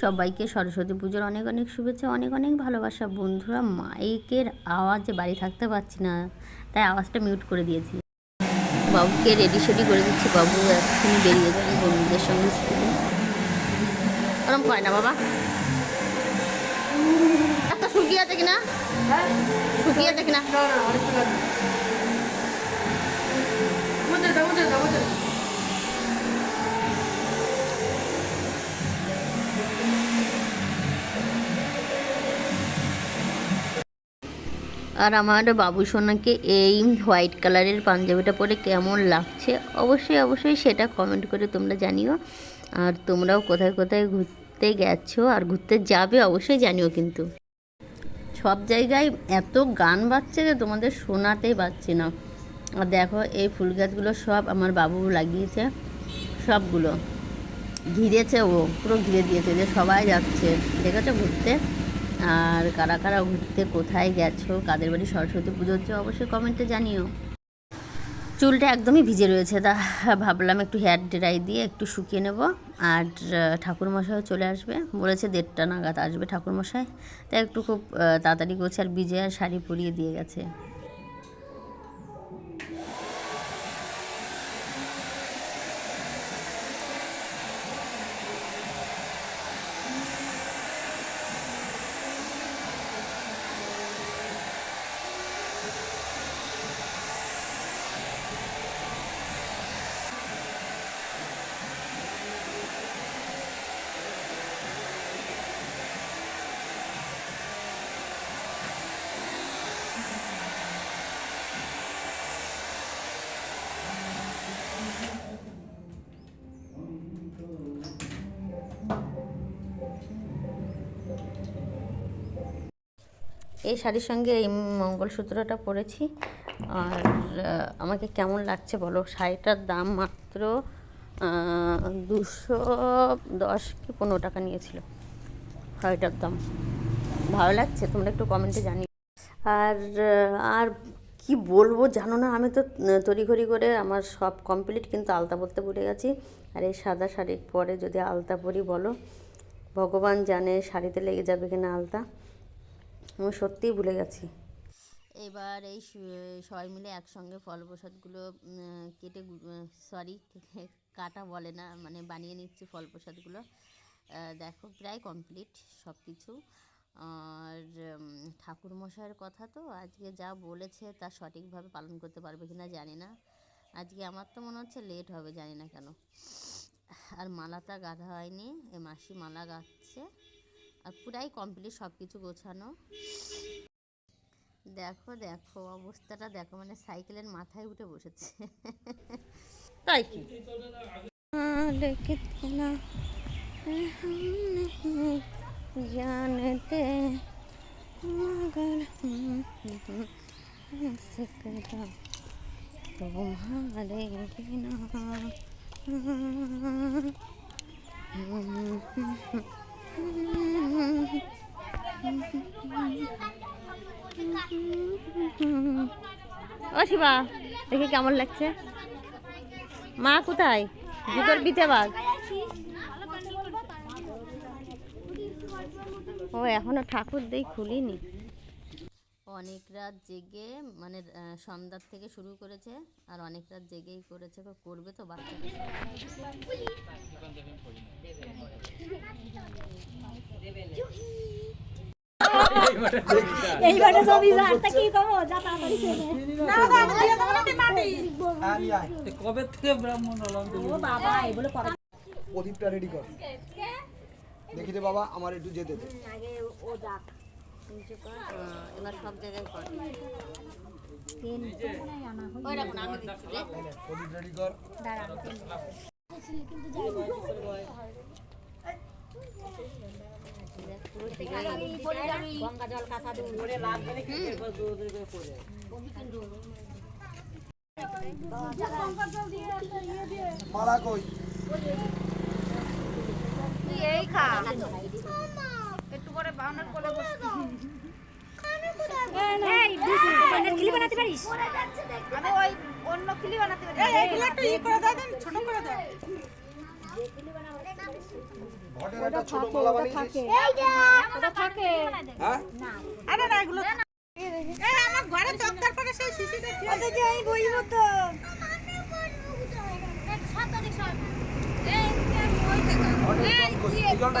সবাইকে সরস্বতী পুজোর অনেক অনেক শুভেচ্ছা, অনেক অনেক ভালোবাসা। বন্ধুরা, মাইকের আওয়াজে বাড়ি থাকতে পারছি না, তাই আওয়াজটা মিউট করে দিয়েছি। বাবুকে রেডি সেডি করে দিচ্ছি, বাবু এক্ষুনি বেরিয়ে যাবে বন্ধুদের সঙ্গে স্কুলে। ওরম কয় না বাবা। একটা শুকিয়ে আছে কিনা? শুকিয়ে আছে কিনা? আর আমার বাবু সোনাকে এই হোয়াইট কালারের পাঞ্জাবিটা পরে কেমন লাগছে? অবশ্যই অবশ্যই সেটা কমেন্ট করে তোমরা জানিও। আর তোমরাও কোথায় কোথায় ঘুরতে গেছো আর ঘুরতে যাবে অবশ্যই জানিও কিন্তু। সব জায়গায় এত গান বাজছে যে তোমাদের শোনাতেই পাচ্ছি না। আর দেখো, এই ফুল গাছগুলো সব আমার বাবু লাগিয়েছে, সবগুলো। ঘিরেছে ও, পুরো ঘিরে দিয়েছে যে সবাই যাচ্ছে। দেখেছ ঘুরতে? আর কারা কারা ঘুরতে কোথায় গেছো, কাদের বাড়ি সরস্বতী পুজো হচ্ছে অবশ্যই কমেন্টে জানিও। চুলটা একদমই ভিজে রয়েছে, তা ভাবলাম একটু হেয়ার ড্রাই দিয়ে একটু শুকিয়ে নেব। আর ঠাকুরমশাইও চলে আসবে, বলেছে দেড়টা নাগাদ আসবে ঠাকুরমশাই। তাই একটু খুব তাড়াতাড়ি করছে আর ভিজে আর শাড়ি পরিয়ে দিয়ে গেছে। এই শাড়ির সঙ্গে এই মঙ্গলসূত্রটা পরেছি। আর আমাকে কেমন লাগছে বলো? শাড়িটার দাম মাত্র দুশো দশ কি পনেরো টাকা নিয়েছিল শাড়িটার দাম। ভালো লাগছে? তোমরা একটু কমেন্টে জানি আর আর কি বলব জানো না? আমি তো তড়িঘড়ি করে আমার সব কমপ্লিট কিন্তু আলতা পরতে পড়ে গেছি। আর এই সাদা শাড়ির পরে যদি আলতা পরি বলো, ভগবান জানে শাড়িতে লেগে যাবে কিনা আলতা। আমি সত্যিই ভুলে গেছি। এবার এই সবাই মিলে একসঙ্গে ফল প্রসাদগুলো কেটে সরি কাটা বলে না মানে বানিয়ে নিচ্ছি ফল প্রসাদগুলো। দেখো, প্রায় কমপ্লিট সব কিছু আর ঠাকুর মশাইয়ের কথা তো আজকে যা বলেছে তা সঠিকভাবে পালন করতে পারবে কিনা জানি না। আজকে আমার তো মনে হচ্ছে লেট হবে, জানি না কেন। আর মালাটা গাঁথা হয়নি, এ মাসি মালা গাঁথছে আর পুরাই কমপ্লিট সব কিছু গোছানো দেখো দেখো অবস্থাটা দেখো মানে সাইকেলের মাথায় উঠে বসেছে তাই কি कितना हम नहीं जानते मगर हम सकता तुम्हारे बिना ও শিবা, দেখে কেমন লাগছে? মা কোথায়? জুতোর বিতে বাঘ। ও, এখনও ঠাকুর দেই খুলিনি। অনেক রাত জেগে মানে সন্ধ্যার থেকে শুরু করেছে আর অনেক রাত জেগেই করেছে বা করবে তো বাচ্চা এইবারে ছবি যারটা কি কমো যা তাড়াতাড়ি ছেড়ে কবে থেকে ব্রাহ্মণ হলাম ও বাবা এগুলো কবে প্রদীপটা রেডি কর দেখি দে বাবা আমার একটু যেতে দে আগে ও যাক এবার সব জায়গায় কর। গঙ্গা জল কাঁচা দুধ মালা কই? এই দিছি মানে খিলি বানাতে পারিস আমি ওই অন্য খিলি বানাতে পারি এই এগুলো একটু ই করে দাও দেন ছোট করে দাও হ্যাঁ আমার ঘরে দরকার করে সেই শিশিটা ওতে বইব তো এই জলটা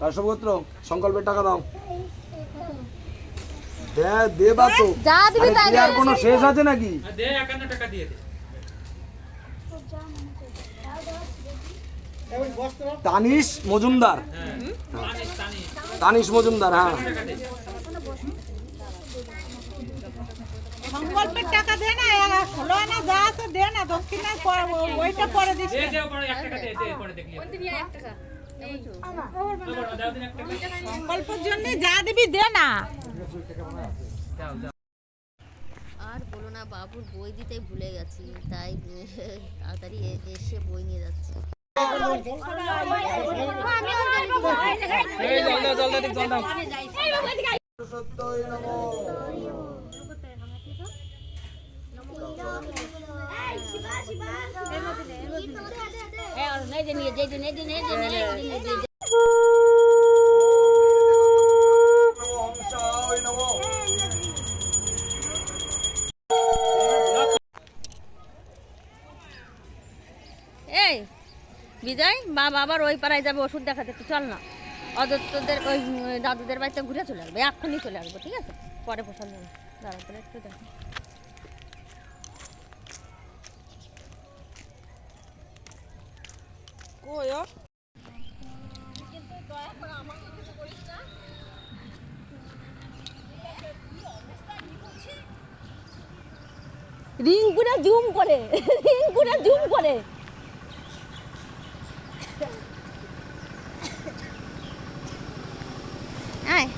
কাশ্যপ গোত্র সংকল্পের টাকা দাও। দে দেবা তো যা দিবি কি আর কোনো শেষ আছে নাকি? দে একান্ন টাকা দিয়ে দে। তানিশ মজুমদার। তানিশ মজুমদার হ্যাঁ। সংকল্পের টাকা দে না আর ষোলো আনা যা আছে দে না দক্ষিণা ওইটা পরে দিস দে দে পরে এক টাকা দে দে পরে দেখলি দাও দিন এক টাকা। সংকল্পের জন্য যা দিবি দে না। আর বলো না বাবুর বই দিতে ভুলে গেছি তাই তাড়াতাড়ি এসে বই নিয়ে যাচ্ছি। এই জল দাও জল দাও জল দাও। এই বিজয় বা বাবার ওই পাড়ায় যাবে, ওষুধ দেখাতে চল না। অদত্তদের ওই দাদুদের বাড়িতে ঘুরে চলে আসবে, এক্ষুনি চলে আসব, ঠিক আছে? পরে পছন্দ হবে দাঁড়া একটু দেখ। রিঙ্কুরা জুম করে। রিঙ্কুরা জুম করে। আয়।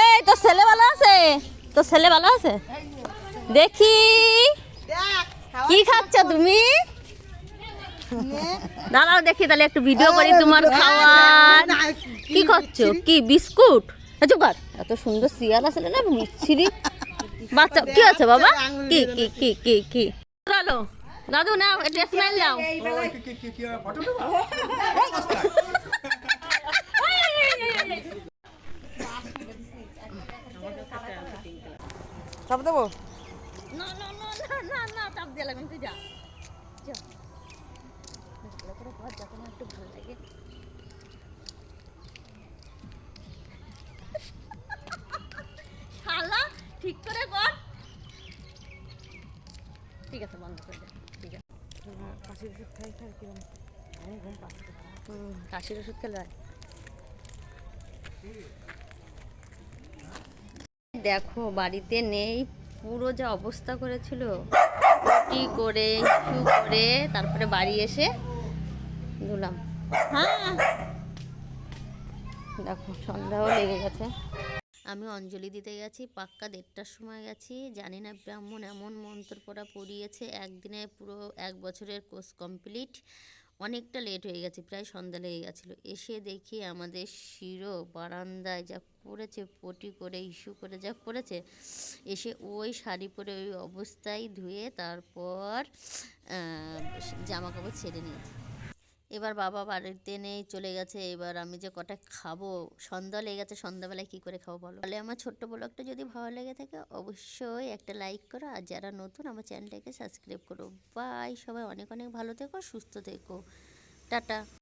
এই তো ছেলে ভালো আছে? তো ছেলে ভালো আছে দেখি কি খাচ্ছ তুমি দাঁড়াও দেখি তাহলে একটু ভিডিও করি তোমার খাওয়ার কি করছ কি বিস্কুট এত সুন্দর সিয়াল আসলে না মিচ্ছিরি বাচ্চা কি আছে বাবা কি কি কি কি কি চলো দাদু নাও এটা স্মেল নাও সব দেবো? না না না না না না চাপ দিয়ে লাগবে তুই যা। ভালো করে একটু ভালো লাগে। শালা ঠিক করে কর। ঠিক আছে বন্ধ করে দে। ঠিক আছে। কাশির ওষুধ খাই হুম। কাশির ওষুধ খেলে হয়। দেখো, বাড়িতে নেই। পুরো যা অবস্থা করেছিল। পটি করে, ইস্যু করে, তারপরে বাড়ি এসে ধুলাম। হ্যাঁ। দেখো, সন্ধ্যাও লেগে গেছে। আমি অঞ্জলি দিতে গেছি, পাক্কা দেড়টার সময় গেছি। জানি না ব্রাহ্মণ এমন মন্ত্র পড়া পড়িয়েছে। একদিনে পুরো এক বছরের কোর্স কমপ্লিট। অনেকটা লেট হয়ে গেছে, প্রায় সন্ধ্যা লেগে গেছিল। এসে দেখি আমাদের শিরো বারান্দায় যা করেছে পটি করে, ইস্যু করে যা করেছে এসে ওই শাড়ি পরে ওই অবস্থায় ধুয়ে তারপর জামা কাপড় ছেড়ে নিয়েছে। এবার বাবা বাড়িতে নেই চলে গেছে, এবার আমি যে কটা খাব, সন্ধ্যা লেগে গেছে, সন্ধ্যাবেলায় কী করে খাব বলো? তাহলে আমার ছোট্ট ব্লগটা যদি ভালো লেগে থাকে অবশ্যই একটা লাইক করো, আর যারা নতুন আমার চ্যানেলটাকে সাবস্ক্রাইব করো। বাই সবাই অনেক অনেক ভালো থেকো, সুস্থ থেকো। টাটা।